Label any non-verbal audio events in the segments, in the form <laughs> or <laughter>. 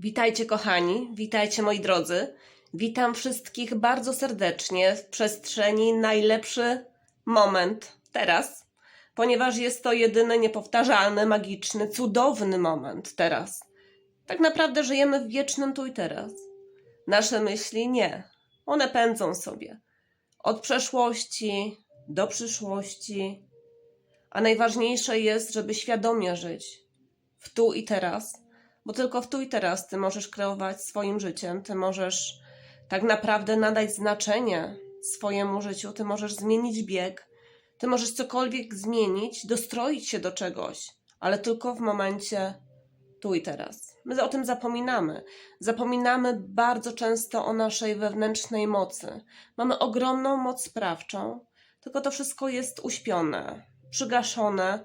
Witajcie, kochani, witajcie, moi drodzy. Witam wszystkich bardzo serdecznie w przestrzeni najlepszy moment teraz, ponieważ jest to jedyny niepowtarzalny, magiczny, cudowny moment teraz. Tak naprawdę żyjemy w wiecznym tu i teraz. Nasze myśli nie. One pędzą sobie od przeszłości do przyszłości. A najważniejsze jest, żeby świadomie żyć w tu i teraz bo tylko w tu i teraz ty możesz kreować swoim życiem, ty możesz tak naprawdę nadać znaczenie swojemu życiu, ty możesz zmienić bieg, ty możesz cokolwiek zmienić, dostroić się do czegoś, ale tylko w momencie tu i teraz. My o tym zapominamy. Zapominamy bardzo często o naszej wewnętrznej mocy. Mamy ogromną moc sprawczą, tylko to wszystko jest uśpione, przygaszone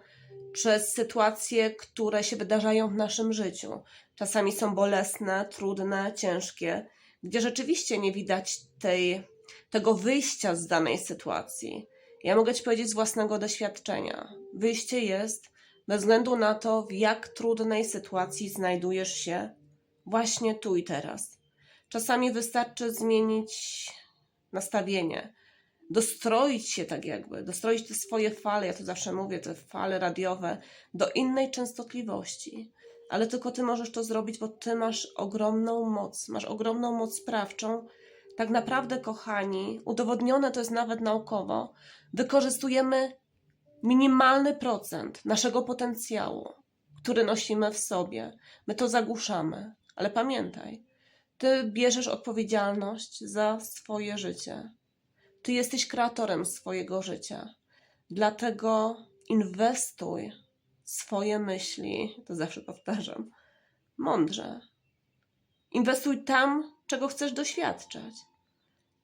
przez sytuacje, które się wydarzają w naszym życiu. Czasami są bolesne, trudne, ciężkie, gdzie rzeczywiście nie widać tej, tego wyjścia z danej sytuacji. Ja mogę Ci powiedzieć z własnego doświadczenia. Wyjście jest bez względu na to, w jak trudnej sytuacji znajdujesz się właśnie tu i teraz. Czasami wystarczy zmienić nastawienie, dostroić się tak jakby, dostroić te swoje fale, ja to zawsze mówię, te fale radiowe, do innej częstotliwości. Ale tylko ty możesz to zrobić, bo ty masz ogromną moc, masz ogromną moc sprawczą. Tak naprawdę, kochani, udowodnione to jest nawet naukowo, wykorzystujemy minimalny procent naszego potencjału, który nosimy w sobie. My to zagłuszamy, ale pamiętaj, ty bierzesz odpowiedzialność za swoje życie. Ty jesteś kreatorem swojego życia. Dlatego inwestuj swoje myśli, to zawsze powtarzam, mądrze. Inwestuj tam, czego chcesz doświadczać.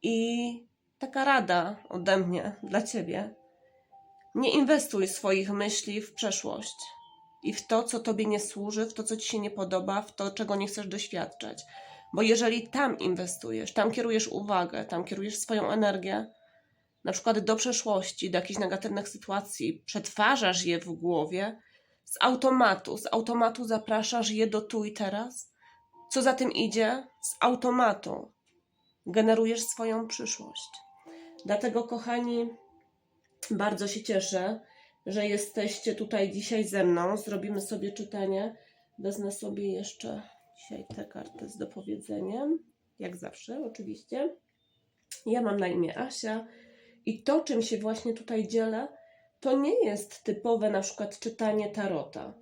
I taka rada ode mnie dla ciebie. Nie inwestuj swoich myśli w przeszłość i w to, co tobie nie służy, w to, co ci się nie podoba, w to, czego nie chcesz doświadczać. Bo jeżeli tam inwestujesz, tam kierujesz uwagę, tam kierujesz swoją energię, na przykład do przeszłości, do jakichś negatywnych sytuacji, przetwarzasz je w głowie, z automatu, z automatu zapraszasz je do tu i teraz. Co za tym idzie? Z automatu generujesz swoją przyszłość. Dlatego, kochani, bardzo się cieszę, że jesteście tutaj dzisiaj ze mną. Zrobimy sobie czytanie. Wezmę sobie jeszcze dzisiaj tę kartę z dopowiedzeniem. Jak zawsze, oczywiście. Ja mam na imię Asia i to, czym się właśnie tutaj dzielę, to nie jest typowe na przykład czytanie tarota.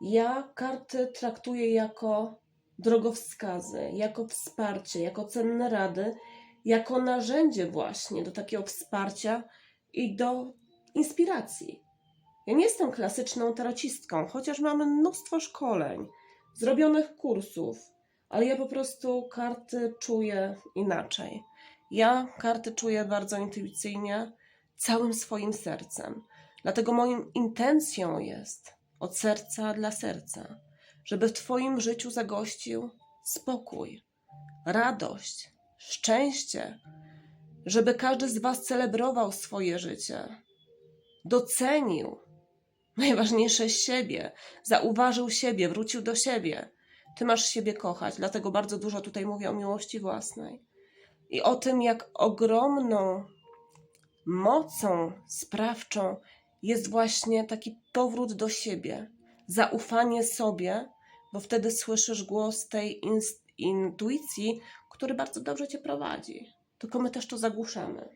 Ja karty traktuję jako drogowskazy, jako wsparcie, jako cenne rady, jako narzędzie właśnie do takiego wsparcia i do inspiracji. Ja nie jestem klasyczną tarocistką, chociaż mamy mnóstwo szkoleń, zrobionych kursów, ale ja po prostu karty czuję inaczej. Ja karty czuję bardzo intuicyjnie, całym swoim sercem. Dlatego moją intencją jest od serca dla serca, żeby w Twoim życiu zagościł spokój, radość, szczęście, żeby każdy z Was celebrował swoje życie, docenił najważniejsze siebie, zauważył siebie, wrócił do siebie. Ty masz siebie kochać, dlatego bardzo dużo tutaj mówię o miłości własnej i o tym, jak ogromną mocą sprawczą jest właśnie taki powrót do siebie, zaufanie sobie, bo wtedy słyszysz głos tej intuicji, który bardzo dobrze cię prowadzi. Tylko my też to zagłuszamy.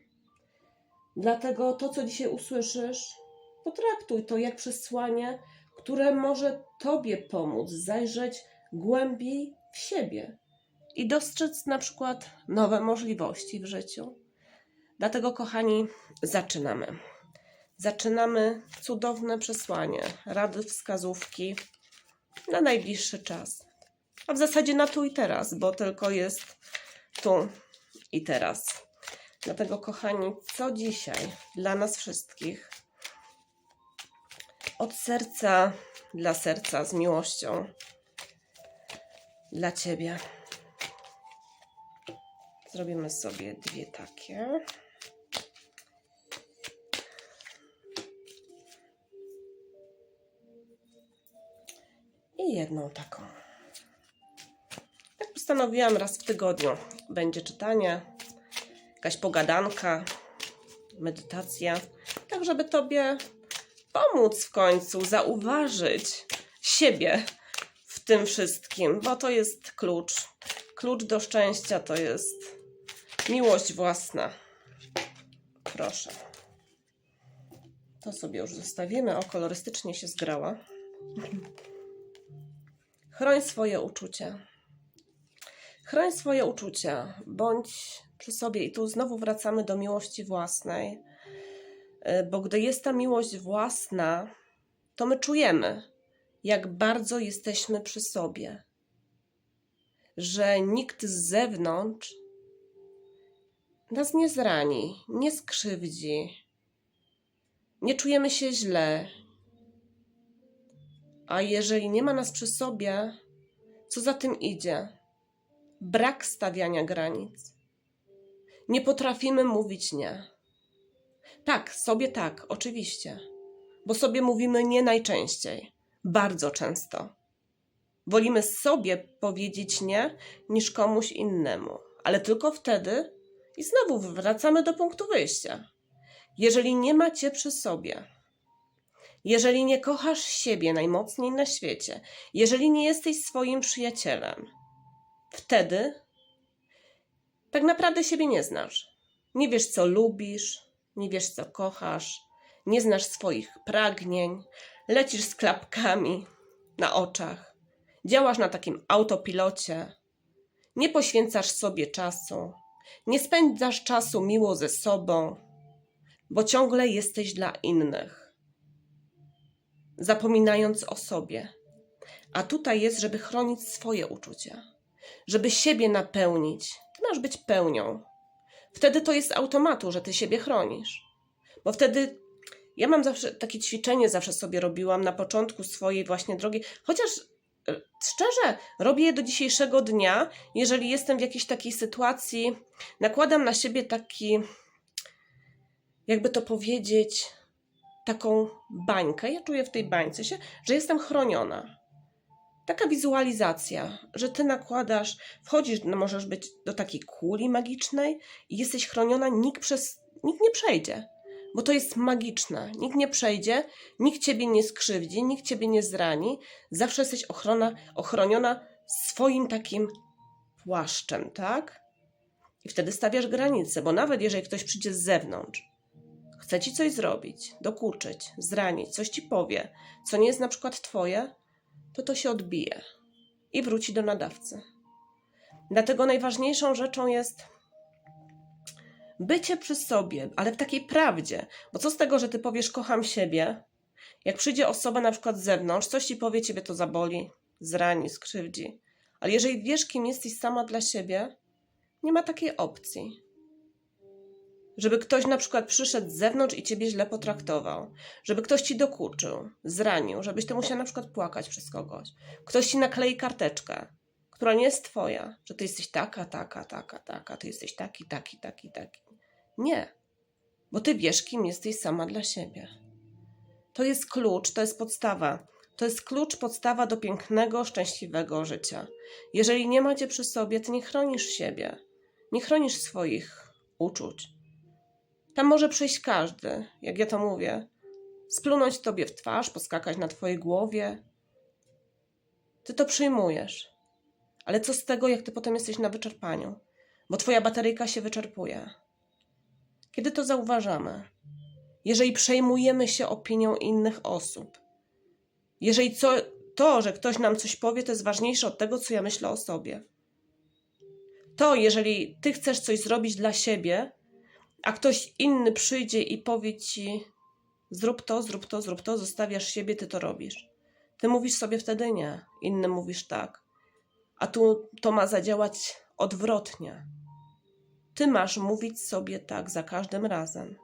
Dlatego to, co dzisiaj usłyszysz, potraktuj to jak przesłanie, które może Tobie pomóc zajrzeć głębiej w siebie i dostrzec na przykład nowe możliwości w życiu. Dlatego, kochani, zaczynamy. Zaczynamy cudowne przesłanie, rady, wskazówki na najbliższy czas. A w zasadzie na tu i teraz, bo tylko jest tu i teraz. Dlatego, kochani, co dzisiaj dla nas wszystkich od serca dla serca z miłością dla Ciebie. Zrobimy sobie dwie takie. I jedną taką. postanowiłam raz w tygodniu będzie czytanie, jakaś pogadanka, medytacja, tak żeby Tobie pomóc w końcu zauważyć siebie w tym wszystkim, bo to jest klucz. Klucz do szczęścia to jest miłość własna. Proszę. To sobie już zostawimy. O, kolorystycznie się zgrała. Chroń swoje uczucia. Chroń swoje uczucia. Bądź przy sobie. I tu znowu wracamy do miłości własnej. Y, Bo gdy jest ta miłość własna, to my czujemy, jak bardzo jesteśmy przy sobie. Że nikt z zewnątrz nas nie zrani, nie skrzywdzi, nie czujemy się źle. A jeżeli nie ma nas przy sobie, co za tym idzie? Brak stawiania granic. Nie potrafimy mówić nie. Tak, sobie tak, oczywiście, bo sobie mówimy nie najczęściej, bardzo często. Wolimy sobie powiedzieć nie niż komuś innemu, ale tylko wtedy i znowu wracamy do punktu wyjścia. Jeżeli nie macie przy sobie, jeżeli nie kochasz siebie najmocniej na świecie, jeżeli nie jesteś swoim przyjacielem, wtedy tak naprawdę siebie nie znasz. Nie wiesz, co lubisz, nie wiesz, co kochasz, nie znasz swoich pragnień, lecisz z klapkami na oczach, działasz na takim autopilocie, nie poświęcasz sobie czasu, nie spędzasz czasu miło ze sobą, bo ciągle jesteś dla innych, zapominając o sobie. A tutaj jest, żeby chronić swoje uczucia, żeby siebie napełnić. Ty masz być pełnią. Wtedy to jest automatu, że ty siebie chronisz. Bo wtedy ja mam zawsze takie ćwiczenie, zawsze sobie robiłam na początku swojej właśnie drogi, chociaż szczerze, robię do dzisiejszego dnia. Jeżeli jestem w jakiejś takiej sytuacji, nakładam na siebie taki, jakby to powiedzieć, taką bańkę. Ja czuję w tej bańce się, że jestem chroniona. Taka wizualizacja, że ty nakładasz, wchodzisz, no możesz być do takiej kuli magicznej i jesteś chroniona, nikt przez, nikt nie przejdzie, bo to jest magiczne. Nikt nie przejdzie, nikt ciebie nie skrzywdzi, nikt ciebie nie zrani. Zawsze jesteś ochrona, ochroniona swoim takim płaszczem, tak? I wtedy stawiasz granice, bo nawet jeżeli ktoś przyjdzie z zewnątrz, chce ci coś zrobić, dokuczyć, zranić, coś ci powie, co nie jest na przykład twoje, to to się odbije i wróci do nadawcy. Dlatego najważniejszą rzeczą jest bycie przy sobie, ale w takiej prawdzie. Bo co z tego, że ty powiesz kocham siebie, jak przyjdzie osoba na przykład z zewnątrz, coś ci powie, ciebie to zaboli, zrani, skrzywdzi. Ale jeżeli wiesz, kim jesteś sama dla siebie, nie ma takiej opcji. Żeby ktoś na przykład przyszedł z zewnątrz i ciebie źle potraktował, żeby ktoś ci dokuczył, zranił, żebyś ty musiał na przykład płakać przez kogoś. Ktoś ci naklei karteczkę, która nie jest twoja, że ty jesteś taka, taka, taka, taka, ty jesteś taki, taki, taki, taki. Nie, bo ty wiesz, kim jesteś sama dla siebie. To jest klucz, to jest podstawa. To jest klucz, podstawa do pięknego, szczęśliwego życia. Jeżeli nie macie przy sobie, ty nie chronisz siebie, nie chronisz swoich uczuć. Tam może przyjść każdy, jak ja to mówię, splunąć tobie w twarz, poskakać na twojej głowie. Ty to przyjmujesz. Ale co z tego, jak ty potem jesteś na wyczerpaniu? Bo twoja bateryjka się wyczerpuje. Kiedy to zauważamy? Jeżeli przejmujemy się opinią innych osób. Jeżeli co, to, że ktoś nam coś powie, to jest ważniejsze od tego, co ja myślę o sobie. To, jeżeli ty chcesz coś zrobić dla siebie, a ktoś inny przyjdzie i powie ci: zrób to, zrób to, zrób to, zostawiasz siebie, ty to robisz. Ty mówisz sobie wtedy nie, inny mówisz tak. A tu to ma zadziałać odwrotnie. Ty masz mówić sobie tak za każdym razem,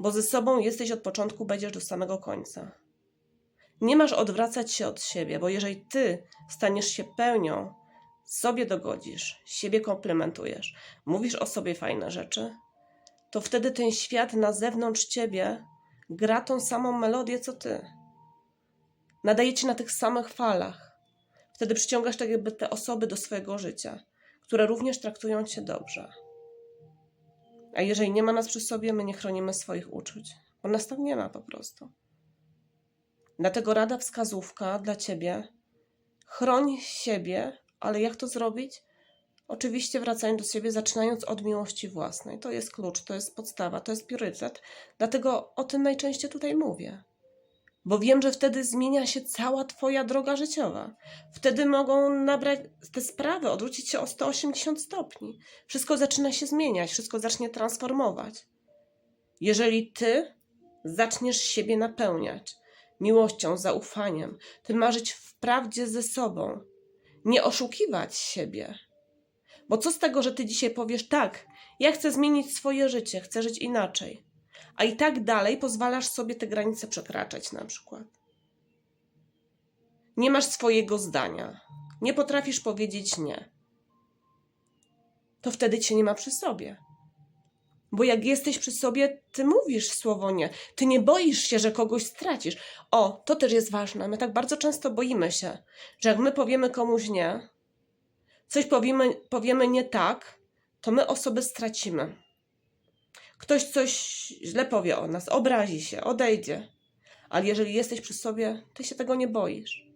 bo ze sobą jesteś od początku, będziesz do samego końca. Nie masz odwracać się od siebie, bo jeżeli ty staniesz się pełnią, sobie dogodzisz, siebie komplementujesz, mówisz o sobie fajne rzeczy, to wtedy ten świat na zewnątrz ciebie gra tą samą melodię co ty. Nadaje ci na tych samych falach. Wtedy przyciągasz tak jakby te osoby do swojego życia. które również traktują cię dobrze. A jeżeli nie ma nas przy sobie, my nie chronimy swoich uczuć, bo nas tam nie ma po prostu. Dlatego rada wskazówka dla ciebie: chroń siebie, ale jak to zrobić? Oczywiście wracając do siebie, zaczynając od miłości własnej. To jest klucz, to jest podstawa, to jest priorytet. Dlatego o tym najczęściej tutaj mówię. Bo wiem, że wtedy zmienia się cała Twoja droga życiowa. Wtedy mogą nabrać te sprawy, odwrócić się o 180 stopni. Wszystko zaczyna się zmieniać, wszystko zacznie transformować. Jeżeli Ty zaczniesz siebie napełniać miłością, zaufaniem, Ty marzyć w prawdzie ze sobą, nie oszukiwać siebie. Bo co z tego, że Ty dzisiaj powiesz tak, ja chcę zmienić swoje życie, chcę żyć inaczej a i tak dalej pozwalasz sobie te granice przekraczać na przykład. Nie masz swojego zdania, nie potrafisz powiedzieć nie. To wtedy cię nie ma przy sobie. Bo jak jesteś przy sobie, ty mówisz słowo nie. Ty nie boisz się, że kogoś stracisz. O, to też jest ważne. My tak bardzo często boimy się, że jak my powiemy komuś nie, coś powiemy, powiemy nie tak, to my osobę stracimy. Ktoś coś źle powie o nas, obrazi się, odejdzie. Ale jeżeli jesteś przy sobie, ty się tego nie boisz.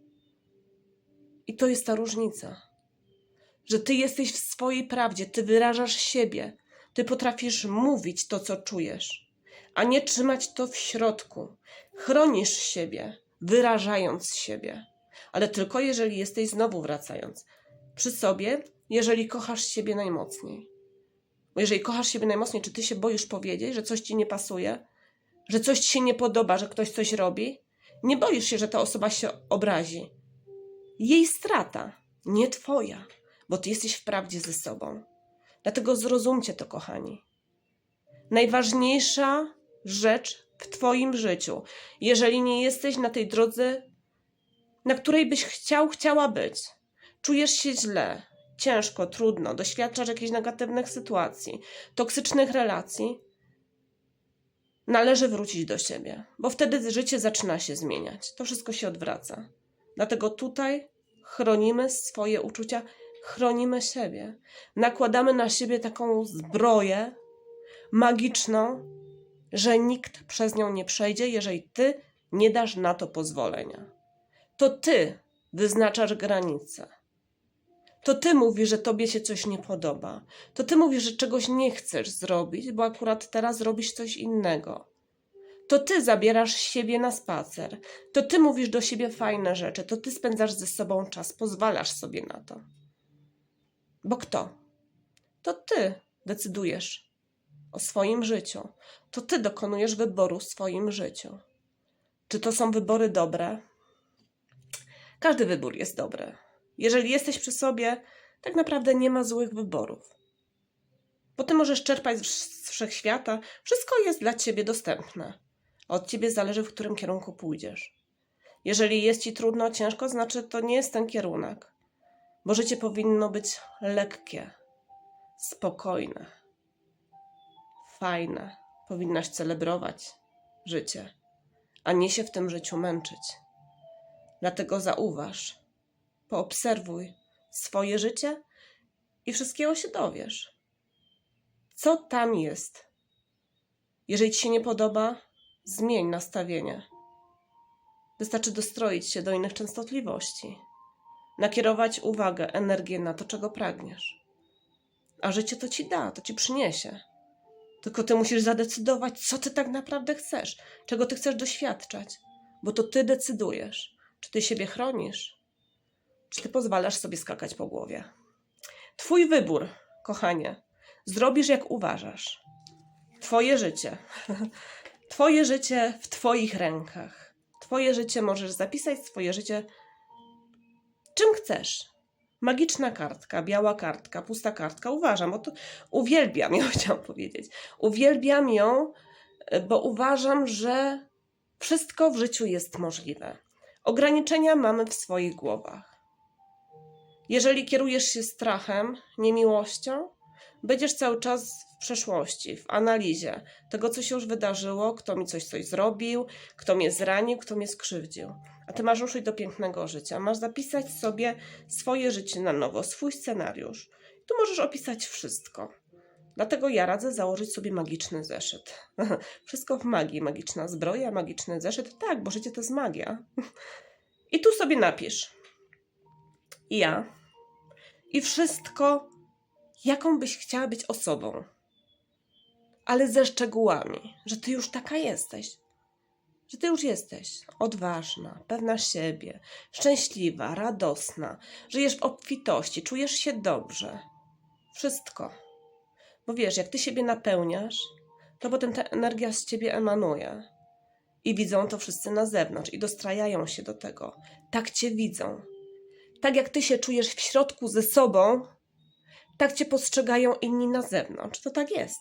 I to jest ta różnica. Że ty jesteś w swojej prawdzie, ty wyrażasz siebie, ty potrafisz mówić to, co czujesz, a nie trzymać to w środku. Chronisz siebie, wyrażając siebie, ale tylko jeżeli jesteś znowu wracając przy sobie, jeżeli kochasz siebie najmocniej. Bo jeżeli kochasz siebie najmocniej, czy ty się boisz powiedzieć, że coś ci nie pasuje, że coś ci się nie podoba, że ktoś coś robi? Nie boisz się, że ta osoba się obrazi. Jej strata, nie twoja, bo ty jesteś w prawdzie ze sobą. Dlatego zrozumcie to, kochani. Najważniejsza rzecz w Twoim życiu, jeżeli nie jesteś na tej drodze, na której byś chciał, chciała być, czujesz się źle, ciężko, trudno, doświadczasz jakichś negatywnych sytuacji, toksycznych relacji, należy wrócić do siebie, bo wtedy życie zaczyna się zmieniać. To wszystko się odwraca. Dlatego tutaj chronimy swoje uczucia, chronimy siebie. Nakładamy na siebie taką zbroję magiczną, że nikt przez nią nie przejdzie, jeżeli ty nie dasz na to pozwolenia. To ty wyznaczasz granice. To ty mówisz, że tobie się coś nie podoba. To ty mówisz, że czegoś nie chcesz zrobić, bo akurat teraz robisz coś innego. To ty zabierasz siebie na spacer. To ty mówisz do siebie fajne rzeczy. To ty spędzasz ze sobą czas, pozwalasz sobie na to. Bo kto? To ty decydujesz o swoim życiu. To ty dokonujesz wyboru w swoim życiu. Czy to są wybory dobre? Każdy wybór jest dobry. Jeżeli jesteś przy sobie, tak naprawdę nie ma złych wyborów. Bo ty możesz czerpać z wszechświata, wszystko jest dla ciebie dostępne. Od ciebie zależy, w którym kierunku pójdziesz. Jeżeli jest ci trudno, ciężko, znaczy to nie jest ten kierunek. Bo życie powinno być lekkie, spokojne, fajne. Powinnaś celebrować życie, a nie się w tym życiu męczyć. Dlatego zauważ, poobserwuj swoje życie i wszystkiego się dowiesz. Co tam jest? Jeżeli ci się nie podoba, zmień nastawienie. Wystarczy dostroić się do innych częstotliwości, nakierować uwagę, energię na to, czego pragniesz. A życie to ci da, to ci przyniesie. Tylko ty musisz zadecydować, co ty tak naprawdę chcesz, czego ty chcesz doświadczać, bo to ty decydujesz, czy ty siebie chronisz, ty pozwalasz sobie skakać po głowie? Twój wybór, kochanie. Zrobisz jak uważasz. Twoje życie. <laughs> Twoje życie w Twoich rękach. Twoje życie możesz zapisać, swoje życie czym chcesz. Magiczna kartka, biała kartka, pusta kartka. Uważam, to uwielbiam ją, <laughs> chciałam powiedzieć. Uwielbiam ją, bo uważam, że wszystko w życiu jest możliwe. Ograniczenia mamy w swoich głowach. Jeżeli kierujesz się strachem, niemiłością, będziesz cały czas w przeszłości, w analizie tego, co się już wydarzyło, kto mi coś coś zrobił, kto mnie zranił, kto mnie skrzywdził. A ty masz ruszyć do pięknego życia. Masz zapisać sobie swoje życie na nowo, swój scenariusz. Tu możesz opisać wszystko. Dlatego ja radzę założyć sobie magiczny zeszyt. <laughs> Wszystko w magii. Magiczna zbroja, magiczny zeszyt. Tak, bo życie to jest magia. <laughs> I tu sobie napisz. Ja. I wszystko, jaką byś chciała być osobą. Ale ze szczegółami, że ty już taka jesteś. Że ty już jesteś odważna, pewna siebie, szczęśliwa, radosna, żyjesz w obfitości, czujesz się dobrze. Wszystko. Bo wiesz, jak ty siebie napełniasz, to potem ta energia z ciebie emanuje. I widzą to wszyscy na zewnątrz i dostrajają się do tego. Tak cię widzą. Tak jak ty się czujesz w środku ze sobą, tak cię postrzegają inni na zewnątrz. To tak jest.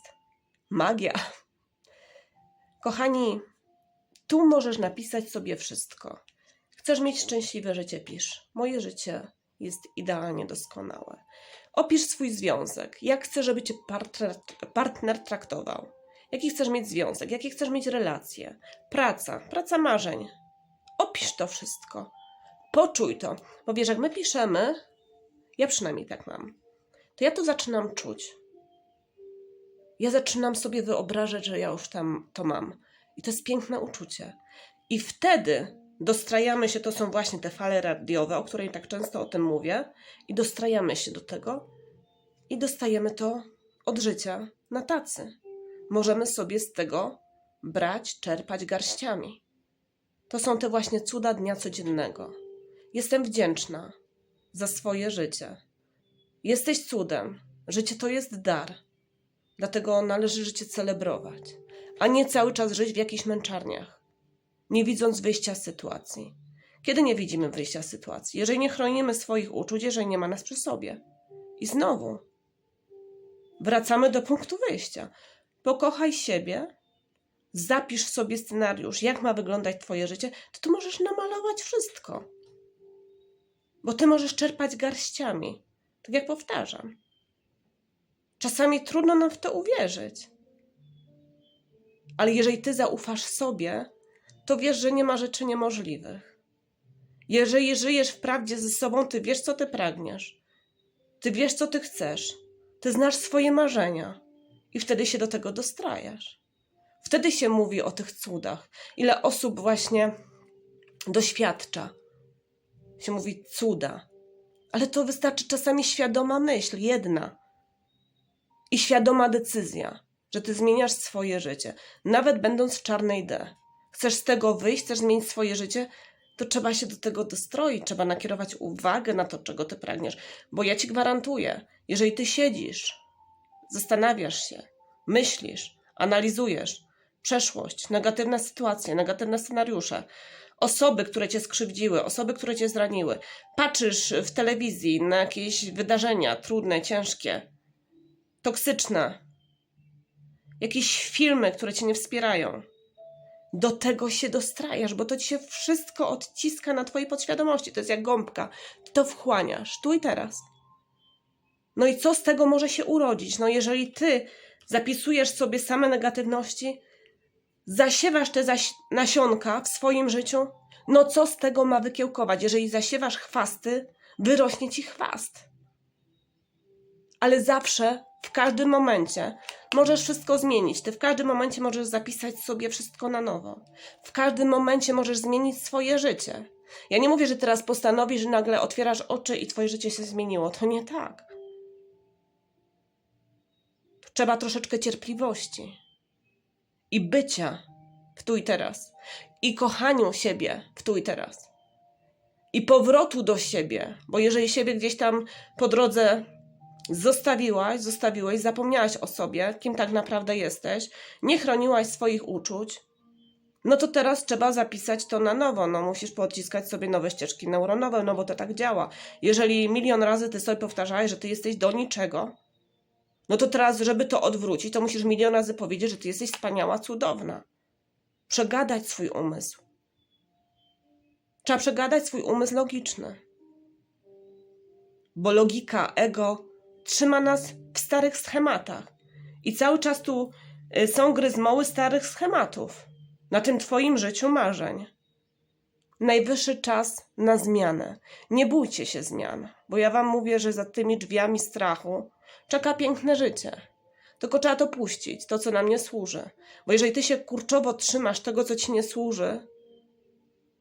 Magia. Kochani, tu możesz napisać sobie wszystko. Chcesz mieć szczęśliwe życie, pisz. Moje życie jest idealnie doskonałe. Opisz swój związek. Jak chcesz, żeby cię partner, partner traktował? Jaki chcesz mieć związek? Jakie chcesz mieć relacje? Praca, praca marzeń. Opisz to wszystko. Poczuj to. Bo wiesz, jak my piszemy, ja przynajmniej tak mam, to ja to zaczynam czuć. Ja zaczynam sobie wyobrażać, że ja już tam to mam. I to jest piękne uczucie. I wtedy dostrajamy się, to są właśnie te fale radiowe, o której tak często o tym mówię, i dostrajamy się do tego i dostajemy to od życia na tacy. Możemy sobie z tego brać, czerpać garściami. To są te właśnie cuda dnia codziennego. Jestem wdzięczna za swoje życie. Jesteś cudem. Życie to jest dar. Dlatego należy życie celebrować, a nie cały czas żyć w jakichś męczarniach, nie widząc wyjścia z sytuacji. Kiedy nie widzimy wyjścia z sytuacji? Jeżeli nie chronimy swoich uczuć, jeżeli nie ma nas przy sobie. I znowu wracamy do punktu wyjścia. Pokochaj siebie, zapisz sobie scenariusz, jak ma wyglądać Twoje życie, to tu możesz namalować wszystko. Bo Ty możesz czerpać garściami. Tak jak powtarzam. Czasami trudno nam w to uwierzyć. Ale jeżeli ty zaufasz sobie, to wiesz, że nie ma rzeczy niemożliwych. Jeżeli żyjesz w prawdzie ze sobą, ty wiesz, co ty pragniesz. Ty wiesz, co ty chcesz. Ty znasz swoje marzenia i wtedy się do tego dostrajasz. Wtedy się mówi o tych cudach. Ile osób właśnie doświadcza. Się mówi cuda. Ale to wystarczy czasami świadoma myśl, jedna i świadoma decyzja, że ty zmieniasz swoje życie, nawet będąc w czarnej D. Chcesz z tego wyjść, chcesz zmienić swoje życie, to trzeba się do tego dostroić, trzeba nakierować uwagę na to, czego ty pragniesz. Bo ja ci gwarantuję, jeżeli ty siedzisz, zastanawiasz się, myślisz, analizujesz przeszłość, negatywne sytuacje, negatywne scenariusze, osoby, które cię skrzywdziły, osoby, które cię zraniły, patrzysz w telewizji na jakieś wydarzenia trudne, ciężkie, toksyczne, jakieś filmy, które cię nie wspierają. Do tego się dostrajasz, bo to ci się wszystko odciska na twojej podświadomości. To jest jak gąbka. Ty to wchłaniasz tu i teraz. No i co z tego może się urodzić? No jeżeli ty zapisujesz sobie same negatywności, zasiewasz te zaś nasionka w swoim życiu, no co z tego ma wykiełkować? Jeżeli zasiewasz chwasty, wyrośnie ci chwast. Ale zawsze w każdym momencie możesz wszystko zmienić. Ty w każdym momencie możesz zapisać sobie wszystko na nowo. W każdym momencie możesz zmienić swoje życie. Ja nie mówię, że teraz postanowisz, że nagle otwierasz oczy i twoje życie się zmieniło. To nie tak. Trzeba troszeczkę cierpliwości i bycia w tu i teraz. I kochaniu siebie w tu i teraz. I powrotu do siebie, bo jeżeli siebie gdzieś tam po drodze zostawiłaś, zostawiłeś, zapomniałaś o sobie, kim tak naprawdę jesteś, nie chroniłaś swoich uczuć, no to teraz trzeba zapisać to na nowo. No musisz podciskać sobie nowe ścieżki neuronowe, no bo to tak działa. Jeżeli milion razy ty sobie powtarzałeś, że ty jesteś do niczego, no to teraz, żeby to odwrócić, to musisz milion razy powiedzieć, że ty jesteś wspaniała, cudowna. Przegadać swój umysł. Trzeba przegadać swój umysł logiczny. Bo logika, ego trzyma nas w starych schematach. I cały czas tu y, są gryzmoły starych schematów na tym Twoim życiu marzeń. Najwyższy czas na zmianę. Nie bójcie się zmian, bo ja Wam mówię, że za tymi drzwiami strachu Czeka piękne życie. Tylko trzeba to puścić, to co nam nie służy. Bo jeżeli ty się kurczowo trzymasz tego, co ci nie służy,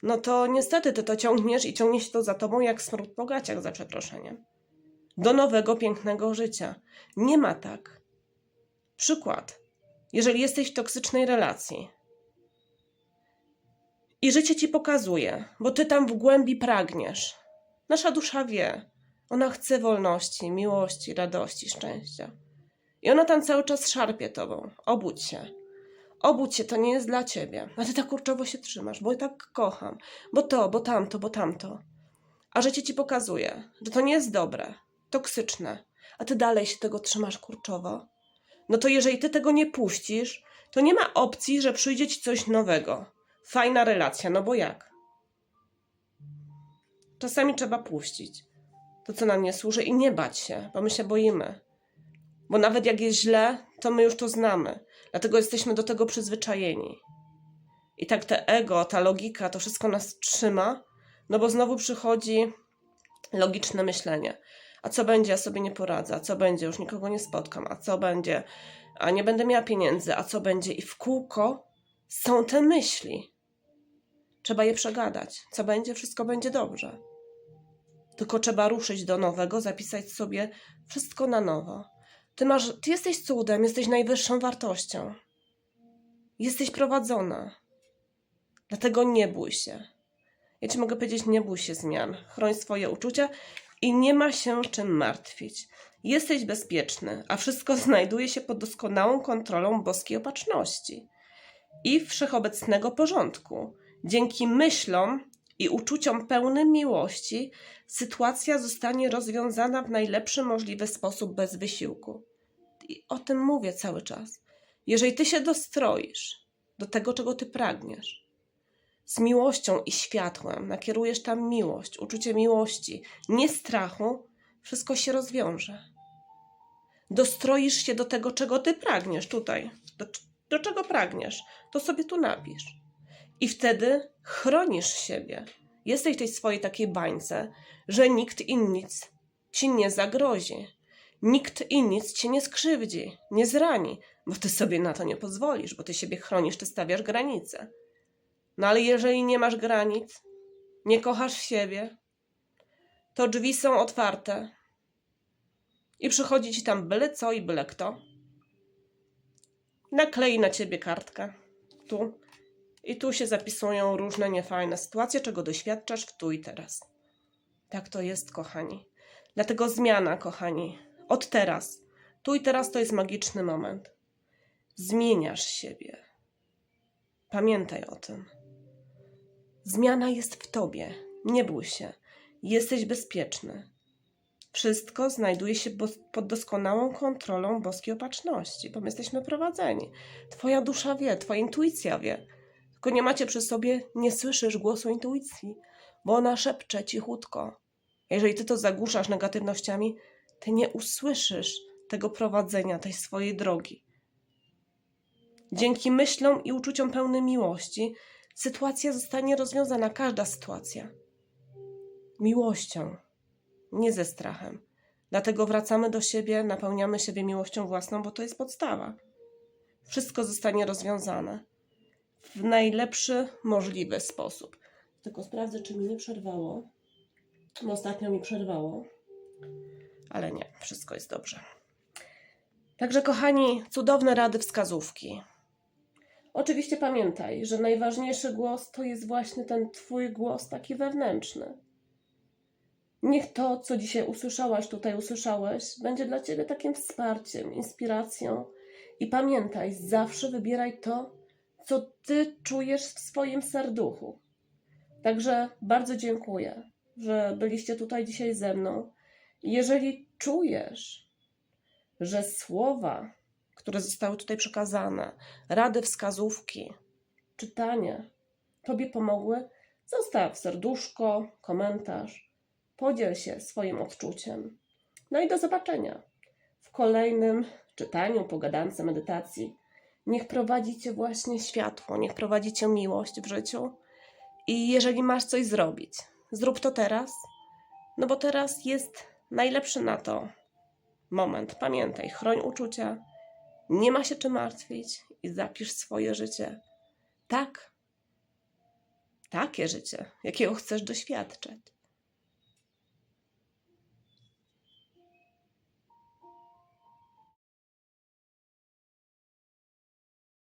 no to niestety ty to ciągniesz i ciągnie się to za tobą jak smród po gaciach, za przeproszeniem. Do nowego, pięknego życia. Nie ma tak. Przykład. Jeżeli jesteś w toksycznej relacji i życie ci pokazuje, bo ty tam w głębi pragniesz. Nasza dusza wie. Ona chce wolności, miłości, radości, szczęścia. I ona tam cały czas szarpie tobą. Obudź się. Obudź się, to nie jest dla ciebie. A ty tak kurczowo się trzymasz, bo tak kocham. Bo to, bo tamto, bo tamto. A życie ci pokazuje, że to nie jest dobre, toksyczne. A ty dalej się tego trzymasz kurczowo. No to jeżeli ty tego nie puścisz, to nie ma opcji, że przyjdzie ci coś nowego. Fajna relacja, no bo jak? Czasami trzeba puścić to, co nam nie służy i nie bać się, bo my się boimy. Bo nawet jak jest źle, to my już to znamy. Dlatego jesteśmy do tego przyzwyczajeni. I tak te ego, ta logika, to wszystko nas trzyma, no bo znowu przychodzi logiczne myślenie. A co będzie, ja sobie nie poradzę, a co będzie, już nikogo nie spotkam, a co będzie, a nie będę miała pieniędzy, a co będzie. I w kółko są te myśli. Trzeba je przegadać. Co będzie, wszystko będzie dobrze. Tylko trzeba ruszyć do nowego, zapisać sobie wszystko na nowo. Ty, masz, ty jesteś cudem, jesteś najwyższą wartością. Jesteś prowadzona. Dlatego nie bój się. Ja ci mogę powiedzieć, nie bój się zmian. Chroń swoje uczucia i nie ma się czym martwić. Jesteś bezpieczny, a wszystko <laughs> znajduje się pod doskonałą kontrolą boskiej opatrzności i wszechobecnego porządku. Dzięki myślom i uczuciom pełnym miłości, sytuacja zostanie rozwiązana w najlepszy możliwy sposób bez wysiłku. I o tym mówię cały czas. Jeżeli ty się dostroisz do tego, czego ty pragniesz, z miłością i światłem nakierujesz tam miłość, uczucie miłości, nie strachu, wszystko się rozwiąże. Dostroisz się do tego, czego ty pragniesz tutaj. Do, do czego pragniesz, to sobie tu napisz. I wtedy chronisz siebie. Jesteś w tej swojej takiej bańce, że nikt i nic ci nie zagrozi. Nikt i nic cię nie skrzywdzi, nie zrani, bo ty sobie na to nie pozwolisz, bo ty siebie chronisz, ty stawiasz granice. No ale jeżeli nie masz granic, nie kochasz siebie, to drzwi są otwarte i przychodzi ci tam byle co i byle kto. Naklei na ciebie kartkę. Tu i tu się zapisują różne niefajne sytuacje, czego doświadczasz w tu i teraz. Tak to jest, kochani. Dlatego zmiana, kochani, od teraz. Tu i teraz to jest magiczny moment. Zmieniasz siebie. Pamiętaj o tym. Zmiana jest w tobie. Nie bój się. Jesteś bezpieczny. Wszystko znajduje się pod doskonałą kontrolą boskiej opatrzności, bo my jesteśmy prowadzeni. Twoja dusza wie, twoja intuicja wie. Tylko nie macie przy sobie, nie słyszysz głosu intuicji, bo ona szepcze cichutko. Jeżeli ty to zagłuszasz negatywnościami, ty nie usłyszysz tego prowadzenia, tej swojej drogi. Dzięki myślom i uczuciom pełnym miłości, sytuacja zostanie rozwiązana, każda sytuacja. Miłością, nie ze strachem. Dlatego wracamy do siebie, napełniamy siebie miłością własną, bo to jest podstawa. Wszystko zostanie rozwiązane w najlepszy możliwy sposób. Tylko sprawdzę, czy mi nie przerwało. Bo ostatnio mi przerwało. Ale nie, wszystko jest dobrze. Także, kochani, cudowne rady, wskazówki. Oczywiście pamiętaj, że najważniejszy głos to jest właśnie ten Twój głos taki wewnętrzny. Niech to, co dzisiaj usłyszałaś, tutaj usłyszałeś, będzie dla Ciebie takim wsparciem, inspiracją. I pamiętaj, zawsze wybieraj to, co Ty czujesz w swoim serduchu. Także bardzo dziękuję, że byliście tutaj dzisiaj ze mną. Jeżeli czujesz, że słowa, które zostały tutaj przekazane, rady, wskazówki, czytanie Tobie pomogły, zostaw serduszko, komentarz, podziel się swoim odczuciem. No i do zobaczenia w kolejnym czytaniu, pogadance, medytacji. Niech prowadzi Cię właśnie światło, niech prowadzi Cię miłość w życiu. I jeżeli masz coś zrobić, zrób to teraz, no bo teraz jest najlepszy na to moment. Pamiętaj, chroń uczucia, nie ma się czym martwić i zapisz swoje życie. Tak. Takie życie, jakiego chcesz doświadczać.